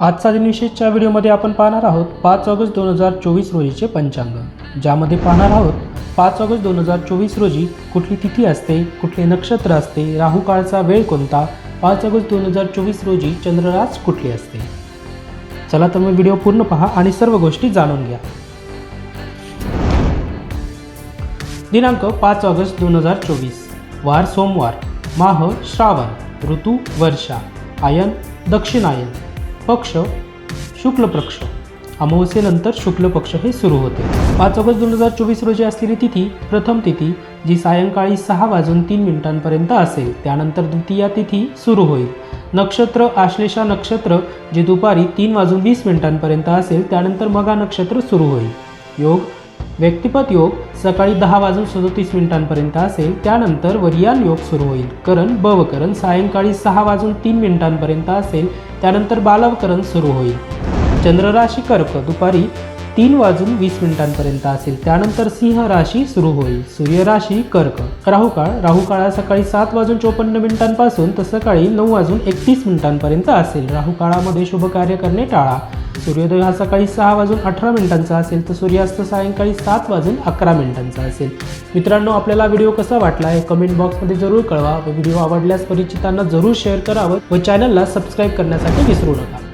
आजचा दिनविशेषच्या व्हिडिओमध्ये आपण पाहणार आहोत पाच ऑगस्ट दोन हजार चोवीस रोजीचे पंचांग ज्यामध्ये पाहणार आहोत पाच ऑगस्ट दोन हजार चोवीस रोजी कुठली तिथी असते कुठले नक्षत्र असते राहू काळचा वेळ कोणता पाच ऑगस्ट दोन हजार चोवीस रोजी चंद्रराज कुठली असते. चला तर मग व्हिडिओ पूर्ण पहा आणि सर्व गोष्टी जाणून घ्या. दिनांक पाच ऑगस्ट दोन हजार चोवीस वार सोमवार माह श्रावण ऋतू वर्षा आयन दक्षिणायन. पक्ष शुक्ल पक्ष. अमावस्येनंतर शुक्ल पक्ष हे सुरू होते. पाच ऑगस्ट दोन हजार चोवीस रोजी असलेली तिथी प्रथम तिथी जी सायंकाळी सहा वाजून तीन मिनिटांपर्यंत असेल त्यानंतर द्वितीय तिथी सुरू होईल. नक्षत्र आश्लेषा नक्षत्र जे दुपारी तीन वाजून वीस मिनिटांपर्यंत असेल त्यानंतर मगा नक्षत्र सुरू होईल. योग व्यक्तिपत योग सकाळी दहा वाजून सदोतीस मिनिटांपर्यंत असेल त्यानंतर वरियान योग सुरू होईल. करण बवकरण सायंकाळी सहा वाजून तीन मिनिटांपर्यंत असेल त्यानंतर बालवकरण सुरू होईल. चंद्रराशी कर्क दुपारी तीन वाजून वीस मिनिटांपर्यंत असेल त्यानंतर सिंह राशी सुरू होईल. सूर्यराशी कर्क राहुकाळ राहुकाळा सकाळी सात वाजून चोपन्न मिनिटांपासून तर सकाळी नऊ वाजून एकतीस मिनिटांपर्यंत असेल. राहुकाळामध्ये शुभ कार्य करणे टाळा. सूर्योदय हा सकाळी सहा वाजून अठरा मिनिटांचा असेल तर सूर्यास्त सायंकाळी सात वाजून अकरा मिनिटांचा असेल. मित्रांनो आपल्याला व्हिडिओ कसा वाटला आहे कमेंट बॉक्समध्ये जरूर कळवा. व्हिडिओ आवडल्यास परिचितांना जरूर शेअर करावं व चॅनलला सबस्क्राईब करण्यासाठी विसरू नका.